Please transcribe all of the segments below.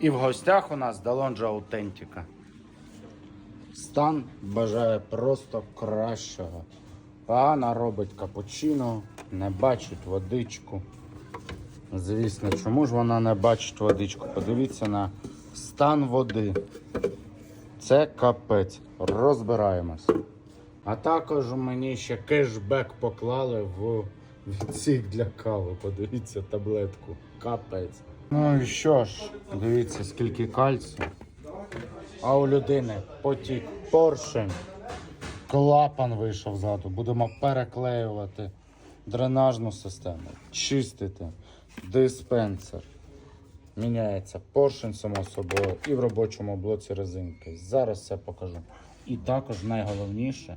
І в гостях у нас Далонжа Аутентіка. Стан бажає просто кращого. Пана робить капучино, не бачить водичку. Звісно, чому ж вона не бачить водичку? Подивіться на стан води. Це капець. Розбираємось. А також мені ще кешбек поклали в відсік для кави. Подивіться таблетку. Капець. Ну і що ж, дивіться, скільки кальцію. А у людини потік поршень. Клапан вийшов ззаду. Будемо переклеювати дренажну систему, чистити, диспенсер. Міняється поршень, само собою, і в робочому блоці резинки. Зараз все покажу. І також найголовніше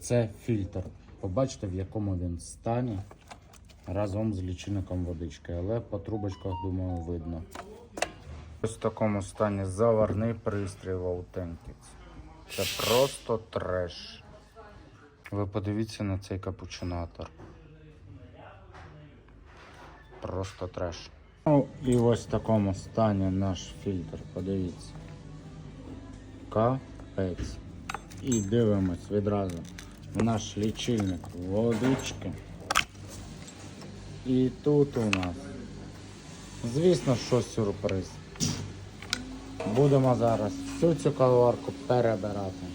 це фільтр. Побачите, в якому він стані разом з лічильником водички. Але по трубочках, думаю, видно. Ось в такому стані заварний пристрій в аутентиці. Це просто треш. Ви подивіться на цей капучинатор. Просто треш. Ну і ось в такому стані наш фільтр, подивіться. Капець. І дивимось відразу в наш лічильник водички. І тут у нас, звісно, що сюрприз. Будемо зараз всю цю калорку перебирати.